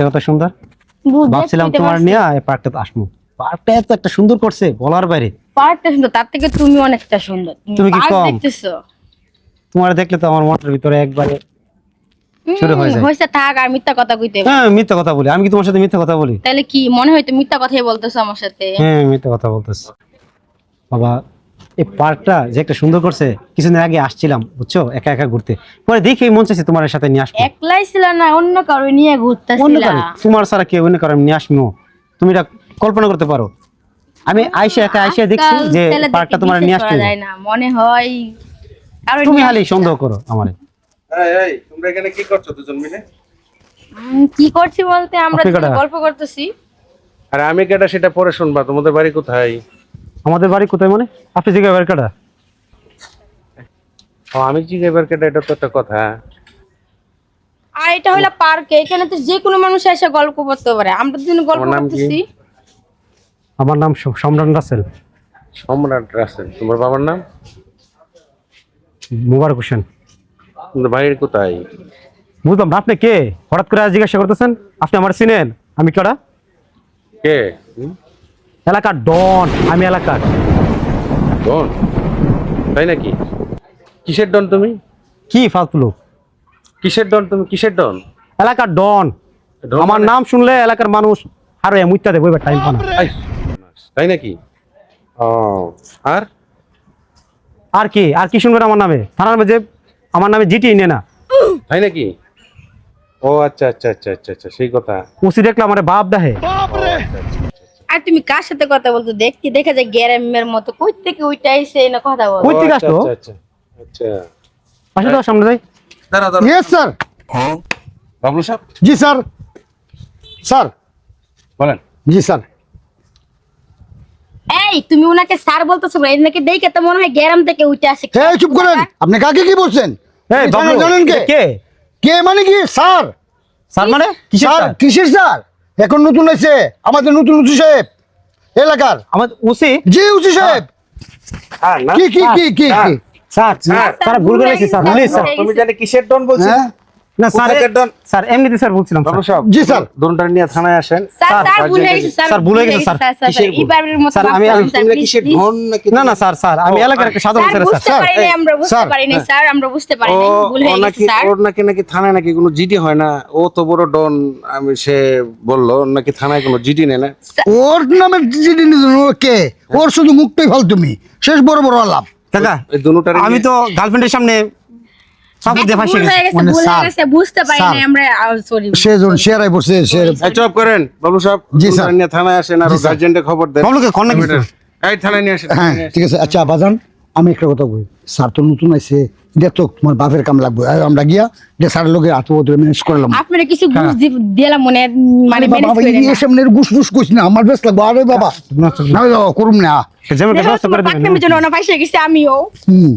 এটা কত সুন্দর? ভাবছিলাম তোমার নিয়ে এই পার্কটা আসব। পার্কটা এত একটা সুন্দর করছে বলার বাইরে। পার্কটা সুন্দর তার থেকে তুমি অনেকটা সুন্দর। তুমি কি কম? দেখতেছো? তোমার দেখলে তো আমার মনের ভিতরে একবারে শুরু হয়ে যায়। হয়েছে থাক আর মিথ্যা কথা কইতে হ্যাঁ মিথ্যা কথা বলি। আমি কি তোমার সাথে মিথ্যা কথা বলি? তাহলে কি মনে হয় তো মিথ্যা কথাই বলতেছো আমার সাথে? হ্যাঁ মিথ্যা কথা বলতেছি। বাবা এই পার্কটা যে একটা সুন্দর করছে কিছুদিন আগে আসছিলাম বুঝছ? একা একা ঘুরতে। পরে দেখে মন চাইছে তোমার সাথে নিয়ে আসব। একলাই ছিল না অন্য কারও নিয়ে অন্য কারও, তোমার ছাড়া কেউ অন্য কারও নিয়ে আসব তুমি এটা কল্পনা করতে পারো। আমি আইসা একা আইসা দেখছি যে পার্কটা তোমার নিয়ে আসতে। না মনে হয় কারও তুমি খালি সন্দেহ করো আমারে। এই এই তোমরা এখানে কি করছ দুজন মিলে? কি করছি বলতে আমরা? গল্প করতেছি। আর আমি কেটা সেটা পরে শুনবা তোমাদের বাড়ি কোথায়? আমাদের বাড়ি কোথায় মানে? আপনি জিজ্ঞাসা বাড়ি কাটা ও আমি জিজ্ঞাসা কেটা এটা তো একটা কথা। আর এটা হলো পার্কে এখানে তো যে কোনো মানুষ এসে গল্প করতে পারে। আমরা দুজন গল্প? করতেছি। আমার নাম সম্রাট রাসেল। সম্রাট রাসেল তোমার বাবার নাম? মুবারক হোসেন। তোমাদের বাড়ির কোথায়? বুঝলাম না আপনি কে? হঠাৎ করে জিজ্ঞাসা করতেছেন? আপনি আমার চিনেন আমি কেডা? কে? হুম? এলাকার ডন আমি এলাকার। ডন? তাই নাকি? কিসের ডন তুমি? কি ফালতু লোক? কিসের ডন তুমি? কিসের ডন? এলাকার ডন। ডন আমার মানে? নাম শুনলে এলাকার মানুষ আরও মুইতা দেবো এবার টাইম পানা তাই নাকি? ও আর? আর কি আর কি শুনবেন আমার নামে? থানার মধ্যে আমার নামে জিটি নে না। তাই নাকি? ও আচ্ছা আচ্ছা আচ্ছা আচ্ছা আচ্ছা সেই কথা। উসি দেখলে আমার বাপ দেহে আর তুমি কার সাথে কথা বলতো দেখতে দেখা যায় গ্যারামের মতো? কই থেকে ওইটা এসে না কথা বল। কই থেকে আচ্ছা, আচ্ছা আচ্ছা। আচ্ছা তো সামনে যাই। দাঁড়া দাঁড়া। ইয়েস স্যার বাবলু সাহেব? জি স্যার। স্যার। বলেন। জি স্যার। এই তুমি ওনাকে স্যার বলতেছো না এনাকে দেখে তো মনে হয় গ্যারাম থেকে উঠে আসে। এই চুপ করেন। আপনি কাকে কি বলছেন? এই বাবলু জানেন- জানেন কে? কে? কে মানে কি? স্যার। স্যার মানে? কিসের স্যার স্যার? কিসের স্যার? এখন নতুন হয়েছে। আমাদের নতুন উঁচু সাহেব। এলাকার। আমাদের উসি জি উঁচু সাহেব। হ্যাঁ না? কি কি কি কি কি? স্যার স্যার, তারা ভুল করেছে স্যার প্লিজ স্যার। তুমি জানি কিসের ডন বলছো হ্যাঁ? না স্যার স্যার এমনিতে স্যার বলছিলাম বাবলু স্যার। সাহেব জি, স্যার। দোনটা নিয়ে থানায় আসেন। স্যার স্যার, স্যার স্যার, হয়ে গেছে স্যার স্যার, ভুল হয়ে গেছে, স্যার। স্যার স্যার কিসের ভুল? এবারের মতো স্যার, মাফ আমি- করুন, আমি- স্যার, তোমরা please, কিসের ধন নাকি না না স্যার স্যার আমি এলাকার একটা সাধারণ স্যার স্যার বুঝতে পারি নাই আমরা বুঝতে পারি নাই স্যার আমরা বুঝতে পারি ও ভুল হয়ে গেছে স্যার। ওর নাকি নাকি থানায় নাকি কোনো জিডি হয় না? ও তো বড় ডন আমি সে বলল নাকি থানায় কোনো জিডি নেই না? ওর নামে জিডি কে? ওর শুধু মুখটাই ফাল তুমি শেষ বড় বড় দুটার আমি তো গার্লফ্রেন্ডের সামনে করেন বাবু সাহেব জি, স্যার। থানায় আসেন আর জি, খবর দেন। বাবলুকে কর না কিছু। এই থানায় নিয়ে আসেন হ্যাঁ ঠিক আছে আচ্ছা বাজান আমি একটা কথা বলি। স্যার তো নতুন আছে এটা তো তোমার বাপের কাম লাগবে। আর আমরা গিয়া এটা স্যারের লোকের হাত পত্র ম্যানেজ করলাম আপনারা কিছু ঘুষ দিলাম মনে মানে ম্যানেজ করে না আমার বেশ লাগবে। আরে বাবা না করুম না। যেমন করে জন্য গেছে আমিও। হুম।